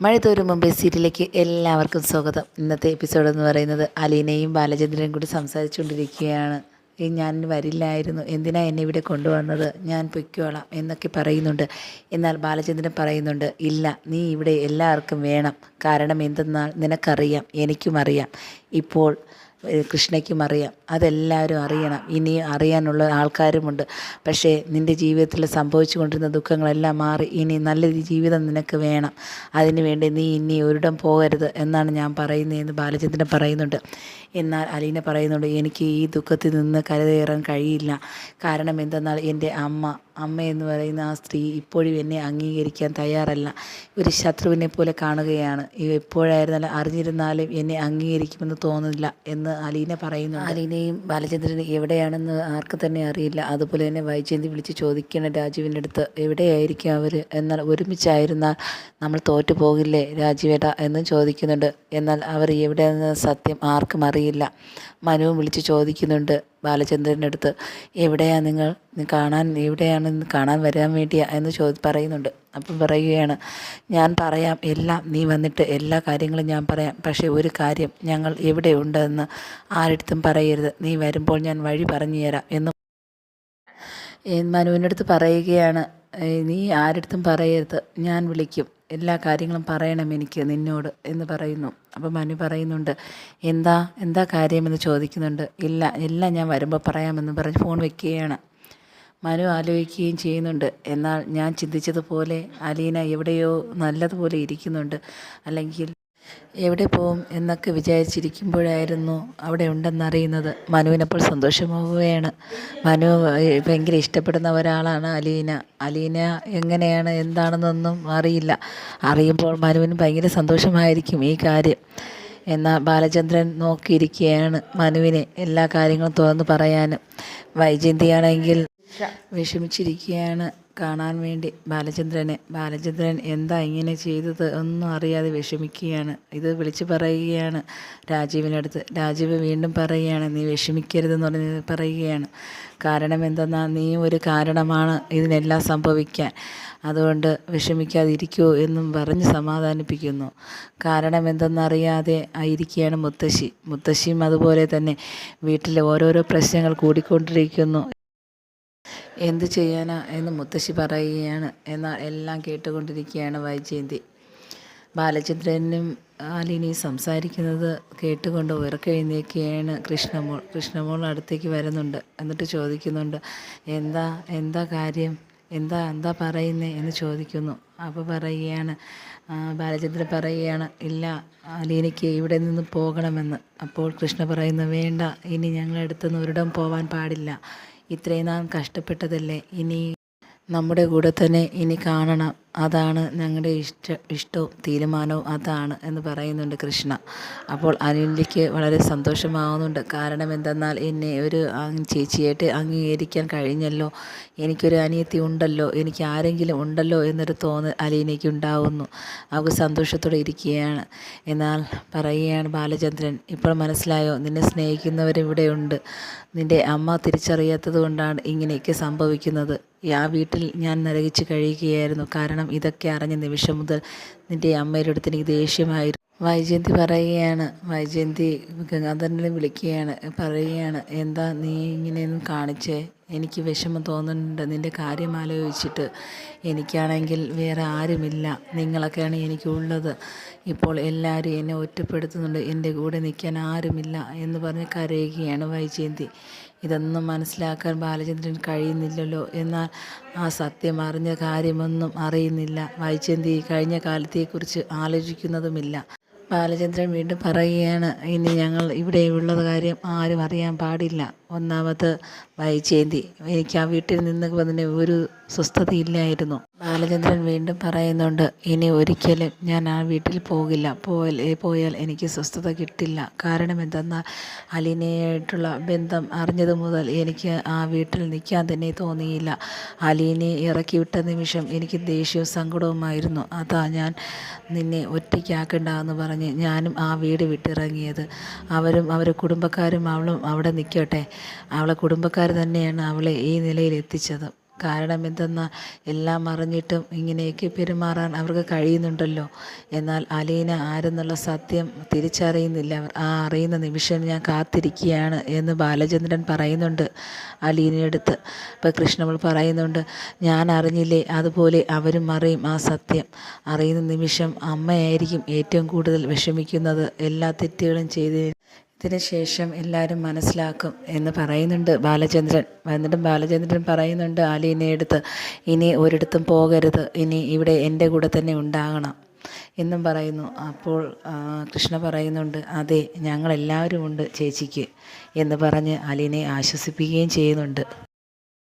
മഴ തോരും മുമ്പേ സീരിയലിലേക്ക് എല്ലാവർക്കും സ്വാഗതം. ഇന്നത്തെ എപ്പിസോഡ് എന്ന് പറയുന്നത് അലീനയും ബാലചന്ദ്രനും കൂടി സംസാരിച്ചുകൊണ്ടിരിക്കുകയാണ്. ഞാൻ വരില്ലായിരുന്നു. എന്തിനാ എന്നെ ഇവിടെ കൊണ്ടുവന്നത്? ഞാൻ പൊയ്ക്കോളാം എന്നൊക്കെ പറയുന്നുണ്ട്. എന്നാൽ ബാലചന്ദ്രൻ പറയുന്നുണ്ട് ഇല്ല നീ ഇവിടെ എല്ലാവർക്കും വേണം. കാരണം എന്തെന്നാൽ നിനക്കറിയാം എനിക്കും അറിയാം. ഇപ്പോൾ കൃഷ്ണയ്ക്കും അറിയാം. അതെല്ലാവരും അറിയണം. ഇനി അറിയാനുള്ള ആൾക്കാരുമുണ്ട്. പക്ഷേ നിന്റെ ജീവിതത്തിൽ സംഭവിച്ചു കൊണ്ടിരുന്ന ദുഃഖങ്ങളെല്ലാം മാറി. ഇനി നല്ലൊരു ജീവിതം നിനക്ക് വേണം. അതിനുവേണ്ടി നീ ഇനി ഒരിടം പോകരുത് എന്നാണ് ഞാൻ പറയുന്നതെന്ന് ബാലചന്ദ്രൻ പറയുന്നുണ്ട്. എന്നാൽ അലീന പറയുന്നുണ്ട് എനിക്ക് ഈ ദുഃഖത്തിൽ നിന്ന് കരുതേറാൻ കഴിയില്ല. കാരണം എന്തെന്നാൽ എന്റെ അമ്മ അമ്മ എന്ന് പറയുന്ന ആ സ്ത്രീ ഇപ്പോഴും എന്നെ അംഗീകരിക്കാൻ തയ്യാറല്ല. ഒരു ശത്രുവിനെ പോലെ കാണുകയാണ്. എപ്പോഴായിരുന്നാലും അറിഞ്ഞിരുന്നാലും എന്നെ അംഗീകരിക്കുമെന്ന് തോന്നുന്നില്ല എന്ന് അലീന പറയുന്നു അലീനയും ബാലചന്ദ്രനും എവിടെയാണെന്ന് ആർക്ക് തന്നെ അറിയില്ല. അതുപോലെ തന്നെ വൈജയന്തി വിളിച്ച് ചോദിക്കണം രാജീവിന്റെ അടുത്ത് എവിടെയായിരിക്കും അവർ എന്നാൽ ഒരുമിച്ചായിരുന്നാൽ നമ്മൾ തോറ്റു പോകില്ലേ രാജീവേട്ട എന്നും ചോദിക്കുന്നുണ്ട്. എന്നാൽ അവർ എവിടെയെന്ന് സത്യം ആർക്കും അറിയില്ല. മനുവും വിളിച്ച് ചോദിക്കുന്നുണ്ട്. ബാലചന്ദ്രന്റെ അടുത്ത് എവിടെയാണ് നിങ്ങൾ? കാണാൻ എവിടെയാണ് കാണാൻ വരാൻ വേണ്ടിയാ? എന്ന് ചോദി പറയുന്നുണ്ട്. അപ്പം പറയുകയാണ് ഞാൻ പറയാം എല്ലാം നീ വന്നിട്ട് എല്ലാ കാര്യങ്ങളും ഞാൻ പറയാം. പക്ഷേ ഒരു കാര്യം ഞങ്ങൾ എവിടെ ഉണ്ടെന്ന് ആരെടുത്തും പറയരുത്. നീ വരുമ്പോൾ ഞാൻ വഴി പറഞ്ഞു തരാം. എന്ന് മനുവിന്റെ അടുത്ത് പറയുകയാണ് "ഏയ് നീ ആരടുത്തും പറയരുത്. ഞാൻ വിളിക്കും. എല്ലാ കാര്യങ്ങളും പറയണം എനിക്ക് നിന്നോട് എന്ന് പറയുന്നു. അപ്പോൾ മനു പറയുന്നുണ്ട് എന്താ എന്താ കാര്യമെന്ന് ചോദിക്കുന്നുണ്ട്. ഇല്ല എല്ലാം ഞാൻ വരുമ്പോൾ പറയാമെന്ന് പറഞ്ഞ് ഫോൺ വെക്കുകയാണ്. മനു ആലോചിക്കുകയും ചെയ്യുന്നുണ്ട് എന്നാൽ ഞാൻ ചിന്തിച്ചതുപോലെ അലീന എവിടെയോ നല്ലതുപോലെ ഇരിക്കുന്നുണ്ട്. അല്ലെങ്കിൽ എവിടെ പോവും എന്നൊക്കെ വിചാരിച്ചിരിക്കുമ്പോഴായിരുന്നു അവിടെ ഉണ്ടെന്നറിയുന്നത് മനുവിനപ്പോൾ സന്തോഷമാവുകയാണ്. മനു ഭയങ്കര ഇഷ്ടപ്പെടുന്ന ഒരാളാണ് അലീന. അലീന എങ്ങനെയാണ് എന്താണെന്നൊന്നും അറിയില്ല. അറിയുമ്പോൾ മനുവിന് ഭയങ്കര സന്തോഷമായിരിക്കും ഈ കാര്യം. എന്നാൽ ബാലചന്ദ്രൻ നോക്കിയിരിക്കുകയാണ് മനുവിനെ എല്ലാ കാര്യങ്ങളും തുറന്ന് പറയാനും. വൈജയന്തിയാണെങ്കിൽ വിഷമിച്ചിരിക്കുകയാണ്. കാണാൻ വേണ്ടി ബാലചന്ദ്രനെ ബാലചന്ദ്രൻ എന്താ ഇങ്ങനെ ചെയ്തത്? ഒന്നും അറിയാതെ വിഷമിക്കുകയാണ്. ഇത് വിളിച്ചു പറയുകയാണ് രാജീവിനടുത്ത് രാജീവ് വീണ്ടും പറയുകയാണ് നീ വിഷമിക്കരുതെന്ന് പറഞ്ഞ് പറയുകയാണ്. കാരണം എന്തെന്നാൽ നീ ഒരു കാരണമാണ് ഇതിനെല്ലാം സംഭവിക്കാൻ. അതുകൊണ്ട് വിഷമിക്കാതിരിക്കുമോ എന്നും പറഞ്ഞ് സമാധാനിപ്പിക്കുന്നു. കാരണം എന്തെന്നറിയാതെ ആയിരിക്കുകയാണ് മുത്തശ്ശി. മുത്തശ്ശിയും അതുപോലെ തന്നെ വീട്ടിലെ ഓരോരോ പ്രശ്നങ്ങൾ കൂടിക്കൊണ്ടിരിക്കുന്നു. എന്ത് ചെയ്യാനാ എന്ന് മുത്തശ്ശി പറയുകയാണ് എന്നാൽ എല്ലാം കേട്ടുകൊണ്ടിരിക്കുകയാണ് വൈജയന്തി. ബാലചന്ദ്രനും ആലിനിയും സംസാരിക്കുന്നത് കേട്ടുകൊണ്ട് ഉറക്കെഴുന്നേക്കുകയാണ് കൃഷ്ണമോൾ കൃഷ്ണമോൾ അടുത്തേക്ക് വരുന്നുണ്ട്. എന്നിട്ട് ചോദിക്കുന്നുണ്ട് എന്താ എന്താ കാര്യം? എന്താ എന്താ പറയുന്നേ? എന്ന് ചോദിക്കുന്നു. അപ്പോൾ പറയുകയാണ് ബാലചന്ദ്രൻ പറയുകയാണ് ഇല്ല അലീനയ്ക്ക് ഇവിടെ നിന്ന് പോകണമെന്ന്. അപ്പോൾ കൃഷ്ണ പറയുന്നു വേണ്ട ഇനി ഞങ്ങളെടുത്തുനിന്ന് ഒരിടം പോവാൻ പാടില്ല. ഇത്രയും നാം കഷ്ടപ്പെട്ടതല്ലേ? ഇനി നമ്മുടെ കൂടെ തന്നെ ഇനി കാണണം. അതാണ് ഞങ്ങളുടെ ഇഷ്ട ഇഷ്ടവും തീരുമാനവും അതാണ് എന്ന് പറയുന്നുണ്ട് കൃഷ്ണ. അപ്പോൾ അനിലിക്ക് വളരെ സന്തോഷമാവുന്നുണ്ട്. കാരണം എന്തെന്നാൽ എന്നെ ഒരു ചേച്ചിയായിട്ട് അംഗീകരിക്കാൻ കഴിഞ്ഞല്ലോ. എനിക്കൊരു അനിയത്തി ഉണ്ടല്ലോ. എനിക്ക് ആരെങ്കിലും ഉണ്ടല്ലോ എന്നൊരു തോന്നൽ അലീനയ്ക്ക് ഉണ്ടാവുന്നു. അവൾക്ക് സന്തോഷത്തോടെ ഇരിക്കുകയാണ്. എന്നാൽ പറയുകയാണ് ബാലചന്ദ്രൻ ഇപ്പോൾ മനസ്സിലായോ? നിന്നെ സ്നേഹിക്കുന്നവരിവിടെയുണ്ട് നിന്റെ അമ്മ തിരിച്ചറിയാത്തത് കൊണ്ടാണ് ഇങ്ങനെയൊക്കെ സംഭവിക്കുന്നത്. ആ വീട്ടിൽ ഞാൻ നരകിച്ച് കഴിയുകയായിരുന്നു. കാരണം ഇതൊക്കെ അറിഞ്ഞ നിമിഷം മുതൽ നിന്റെ അമ്മയുടെ അടുത്ത് എനിക്ക് ദേഷ്യമായിരുന്നു. വൈജയന്തി പറയുകയാണ് വൈജയന്തി ഗംഗാധരനെ വിളിക്കുകയാണ് പറയുകയാണ് എന്താ നീ ഇങ്ങനെയൊന്നും കാണിച്ചേ? എനിക്ക് വിഷമം തോന്നുന്നുണ്ട്. നിന്റെ കാര്യം ആലോചിച്ചിട്ട് എനിക്കാണെങ്കിൽ വേറെ ആരുമില്ല. നിങ്ങളൊക്കെയാണ് എനിക്കുള്ളത്. ഇപ്പോൾ എല്ലാവരും എന്നെ ഒറ്റപ്പെടുത്തുന്നുണ്ട്. എന്റെ കൂടെ നിൽക്കാൻ ആരുമില്ല എന്ന് പറഞ്ഞ് കരയുകയാണ് വൈജയന്തി. ഇതൊന്നും മനസ്സിലാക്കാൻ ബാലചന്ദ്രൻ കഴിയുന്നില്ലല്ലോ. എന്നാൽ ആ സത്യം അറിഞ്ഞ കാര്യമൊന്നും അറിയുന്നില്ല. വൈജയന്തി കഴിഞ്ഞ കാലത്തെക്കുറിച്ച് ആലോചിക്കുന്നതുമില്ല. ബാലചന്ദ്രൻ വീണ്ടും പറയുകയാണ് ഇനി ഞങ്ങൾ ഇവിടെയുള്ളത് കാര്യം ആരും അറിയാൻ പാടില്ല. ഒന്നാമത് വൈജയന്തി. എനിക്ക് ആ വീട്ടിൽ നിന്ന് വന്നതിന് ഒരു സ്വസ്ഥതയില്ലായിരുന്നു. ബാലചന്ദ്രൻ വീണ്ടും പറയുന്നുണ്ട് ഇനി ഒരിക്കലും ഞാൻ ആ വീട്ടിൽ പോകില്ല. പോയാൽ പോയാൽ എനിക്ക് സ്വസ്ഥത കിട്ടില്ല. കാരണം എന്തെന്നാൽ അലീനയായിട്ടുള്ള ബന്ധം അറിഞ്ഞത് മുതൽ എനിക്ക് ആ വീട്ടിൽ നിൽക്കാൻ തന്നെ തോന്നിയില്ല. അലീനെ ഇറക്കി വിട്ട നിമിഷം എനിക്ക് ദേഷ്യവും സങ്കടവുമായിരുന്നു. അതാ ഞാൻ നിന്നെ ഒറ്റയ്ക്കാക്കണ്ട എന്ന് പറഞ്ഞ് ഞാനും ആ വീട് വിട്ടിറങ്ങിയത്. അവരും അവരുടെ കുടുംബക്കാരും അവളും അവിടെ നിൽക്കട്ടെ. അവളെ കുടുംബക്കാർ തന്നെയാണ് അവളെ ഈ നിലയിൽ എത്തിച്ചത്. കാരണം എന്തെന്നാൽ എല്ലാം അറിഞ്ഞിട്ടും ഇങ്ങനെയൊക്കെ പെരുമാറാൻ അവർക്ക് കഴിയുന്നുണ്ടല്ലോ. എന്നാൽ അലീന ആരെന്നുള്ള സത്യം തിരിച്ചറിയുന്നില്ല. അവർ ആ അറിയുന്ന നിമിഷം ഞാൻ കാത്തിരിക്കുകയാണ് എന്ന് ബാലചന്ദ്രൻ പറയുന്നുണ്ട് അലീനയെടുത്ത് അപ്പോൾ കൃഷ്ണമൾ പറയുന്നുണ്ട് ഞാൻ അറിഞ്ഞില്ലേ? അതുപോലെ അവരും അറിയും ആ സത്യം. അറിയുന്ന നിമിഷം അമ്മയായിരിക്കും ഏറ്റവും കൂടുതൽ വിഷമിക്കുന്നത്. എല്ലാ തെറ്റുകളും ചെയ്ത് ശേഷം എല്ലാവരും മനസ്സിലാക്കും എന്ന് പറയുന്നുണ്ട് ബാലചന്ദ്രൻ. എന്നിട്ടും ബാലചന്ദ്രൻ പറയുന്നുണ്ട് അലീനയെടുത്ത് ഇനി ഒരിടത്തും പോകരുത്. ഇനി ഇവിടെ എന്റെ കൂടെ തന്നെ ഉണ്ടാകണം. എന്നും പറയുന്നു. അപ്പോൾ കൃഷ്ണ പറയുന്നുണ്ട് അതെ ഞങ്ങളെല്ലാവരും ഉണ്ട് ചേച്ചിക്ക് എന്ന് പറഞ്ഞ് അലീനെ ആശ്വസിപ്പിക്കുകയും ചെയ്യുന്നുണ്ട്.